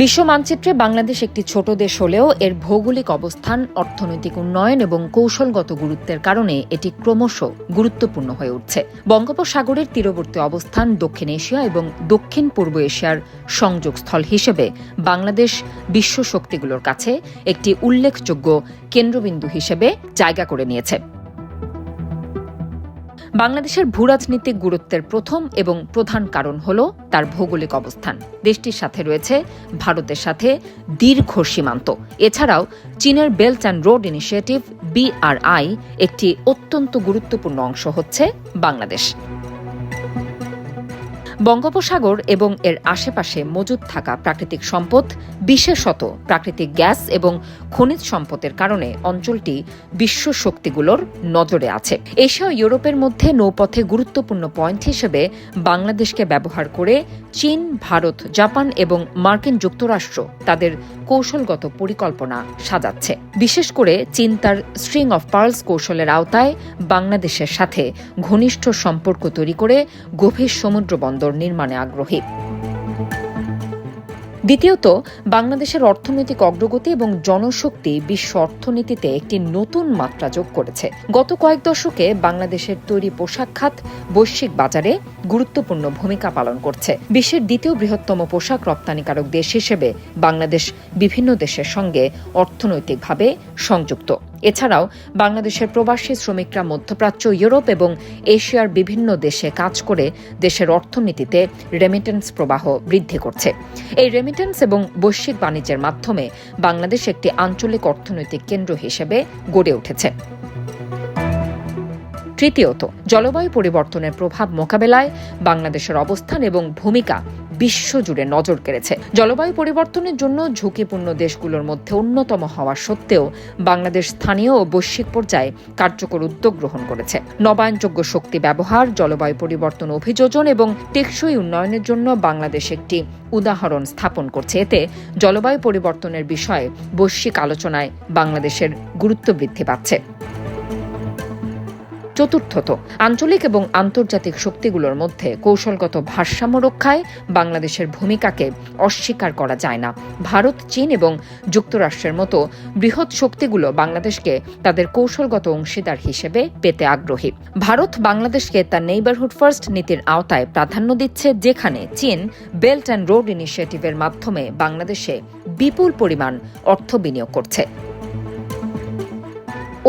বিশ্ব মানচিত্রে বাংলাদেশ একটি ছোট দেশ হলেও এর ভৌগোলিক অবস্থান, অর্থনৈতিক উন্নয়ন এবং কৌশলগত গুরুত্বের কারণে এটি ক্রমশ গুরুত্বপূর্ণ হয়ে উঠছে। বঙ্গোপসাগরের তীরবর্তী অবস্থান দক্ষিণ এশিয়া এবং দক্ষিণ পূর্ব এশিয়ার সংযোগস্থল হিসেবে বাংলাদেশ বিশ্ব শক্তিগুলোর কাছে একটি উল্লেখযোগ্য কেন্দ্রবিন্দু হিসেবে জায়গা করে নিয়েছে। বাংলাদেশের ভূরাজনীতিক গুরুত্বের প্রথম এবং প্রধান কারণ হল তার ভৌগোলিক অবস্থান। দেশটির সাথে রয়েছে ভারতের সাথে দীর্ঘ সীমান্ত। এছাড়াও চীনের belt and road initiative, BRI, একটি অত্যন্ত গুরুত্বপূর্ণ অংশ হচ্ছে বাংলাদেশ। বঙ্গোপসাগর এবং এর আশেপাশে মজুদ থাকা প্রাকৃতিক সম্পদ, বিশেষত প্রাকৃতিক গ্যাস এবং খনিজ সম্পদের কারণে অঞ্চলটি বিশ্ব শক্তিগুলোর নজরে আছে। এশিয়া ইউরোপের মধ্যে নৌপথে গুরুত্বপূর্ণ পয়েন্ট হিসেবে বাংলাদেশকে ব্যবহার করে চীন, ভারত, জাপান এবং মার্কিন যুক্তরাষ্ট্র তাদের কৌশলগত পরিকল্পনা সাজাচ্ছে। বিশেষ করে চীন তার স্ট্রিং অফ পার্লস কৌশলের আওতায় বাংলাদেশের সাথে ঘনিষ্ঠ সম্পর্ক তৈরি করে গভীর সমুদ্র বন্দর নির্মাণে আগ্রহী। দ্বিতীয়ত, বাংলাদেশের অর্থনৈতিক অগ্রগতি এবং জনশক্তি বিশ্ব অর্থনীতিতে একটি নতুন মাত্রা যোগ করেছে। গত কয়েক দশকে বাংলাদেশের তৈরি পোশাক খাত, বৈশ্বিক বাজারে গুরুত্বপূর্ণ ভূমিকা পালন করছে। বিশ্বের দ্বিতীয় বৃহত্তম পোশাক রপ্তানিকারক দেশ হিসেবে বাংলাদেশ বিভিন্ন দেশের সঙ্গে অর্থনৈতিকভাবে সংযুক্ত। এছাড়াও বাংলাদেশের প্রবাসী শ্রমিকরা মধ্যপ্রাচ্য, ইউরোপ এবং এশিয়ার বিভিন্ন দেশে কাজ করে দেশের অর্থনীতিতে রেমিটেন্স প্রবাহ বৃদ্ধি করছে। এই রেমিটেন্স এবং বৈশ্বিক বাণিজ্যের মাধ্যমে বাংলাদেশ একটি আঞ্চলিক অর্থনৈতিক কেন্দ্র হিসেবে গড়ে উঠেছে। তৃতীয়ত, জলবায়ু পরিবর্তনের প্রভাব মোকাবেলায় বাংলাদেশের অবস্থান এবং ভূমিকা বিশ্বজুড়ে নজর কেড়েছে। জলবায়ু পরিবর্তনের জন্য ঝুঁকিপূর্ণ দেশগুলোর মধ্যে অন্যতম হওয়া সত্ত্বেও বাংলাদেশ স্থানীয় ও বৈশ্বিক পর্যায়ে কার্যকর উদ্যোগ গ্রহণ করেছে। নবায়নযোগ্য শক্তি ব্যবহার, জলবায়ু পরিবর্তন অভিযোজন এবং টেকসই উন্নয়নের জন্য বাংলাদেশ একটি উদাহরণ স্থাপন করছে। এতে জলবায়ু পরিবর্তনের বিষয়ে বৈশ্বিক আলোচনায় বাংলাদেশের গুরুত্ব বৃদ্ধি পাচ্ছে। চতুর্থত, আঞ্চলিক এবং আন্তর্জাতিক শক্তিগুলোর মধ্যে কৌশলগত ভারসাম্য রক্ষায় বাংলাদেশের ভূমিকাকে অস্বীকার করা যায় না। ভারত, চীন এবং যুক্তরাষ্ট্রের মতো বৃহৎ শক্তিগুলো বাংলাদেশকে তাদের কৌশলগত অংশীদার হিসেবে পেতে আগ্রহী। ভারত বাংলাদেশকে তার নেইবারহুড ফার্স্ট নীতির আওতায় প্রাধান্য দিচ্ছে, যেখানে চীন বেল্ট অ্যান্ড রোড ইনিশিয়েটিভের মাধ্যমে বাংলাদেশে বিপুল পরিমাণ অর্থ বিনিয়োগ করছে।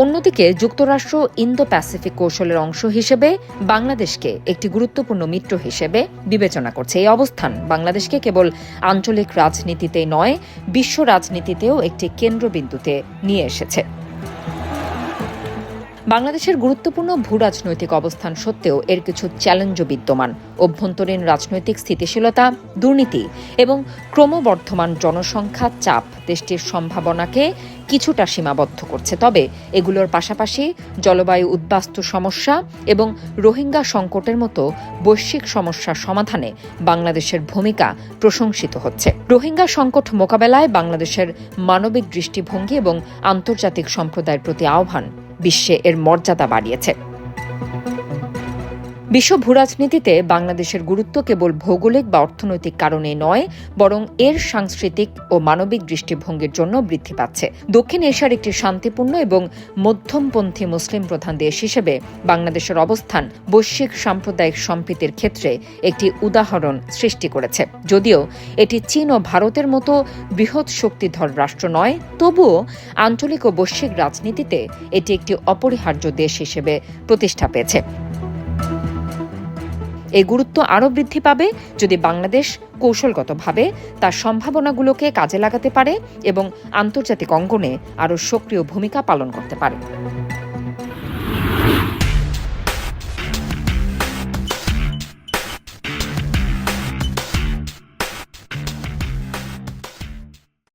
অন্যদিকে যুক্তরাষ্ট্র ইন্দো প্যাসিফিক কৌশলের অংশ হিসেবে বাংলাদেশকে একটি গুরুত্বপূর্ণ মিত্র হিসেবে বিবেচনা করছে। এই অবস্থান বাংলাদেশকে কেবল আঞ্চলিক রাজনীতিতে নয়, বিশ্ব রাজনীতিতেও একটি কেন্দ্রবিন্দুতে নিয়ে এসেছে। বাংলাদেশের গুরুত্বপূর্ণ ভূরাজনৈতিক অবস্থান সত্ত্বেও এর কিছু চ্যালেঞ্জও বিদ্যমান। অভ্যন্তরীণ রাজনৈতিক স্থিতিশীলতা, দুর্নীতি এবং ক্রমবর্ধমান জনসংখ্যা চাপ দেশটির সম্ভাবনাকে কিছুটা সীমাবদ্ধ করছে। তবে এগুলোর পাশাপাশি জলবায়ু উদ্বাস্তু সমস্যা এবং রোহিঙ্গা সংকটের মতো বৈশ্বিক সমস্যার সমাধানে বাংলাদেশের ভূমিকা প্রশংসিত হচ্ছে। রোহিঙ্গা সংকট মোকাবেলায় বাংলাদেশের মানবিক দৃষ্টিভঙ্গি এবং আন্তর্জাতিক সম্প্রদায়ের প্রতি আহ্বান বিশ্বে এর মর্যাদা বাড়িয়েছে। বিশ্ব ভূরাজনীতিতে বাংলাদেশের গুরুত্ব কেবল ভৌগোলিক বা অর্থনৈতিক কারণে নয়, বরং এর সাংস্কৃতিক ও মানবিক দৃষ্টিভঙ্গির জন্য বৃদ্ধি পাচ্ছে। দক্ষিণ এশিয়ার একটি শান্তিপূর্ণ এবং মধ্যমপন্থী মুসলিম প্রধান দেশ হিসেবে বাংলাদেশের অবস্থান বৈশ্বিক সাম্প্রদায়িক সম্প্রীতির ক্ষেত্রে একটি উদাহরণ সৃষ্টি করেছে। যদিও এটি চীন ও ভারতের মতো বৃহৎ শক্তিধর রাষ্ট্র নয়, তবুও আঞ্চলিক ও বৈশ্বিক রাজনীতিতে এটি একটি অপরিহার্য দেশ হিসেবে প্রতিষ্ঠা পেয়েছে। এই গুরুত্ব আরও বৃদ্ধি পাবে যদি বাংলাদেশ কৌশলগতভাবে তার সম্ভাবনাগুলোকে কাজে লাগাতে পারে এবং আন্তর্জাতিক অঙ্গনে আরও সক্রিয় ভূমিকা পালন করতে পারে।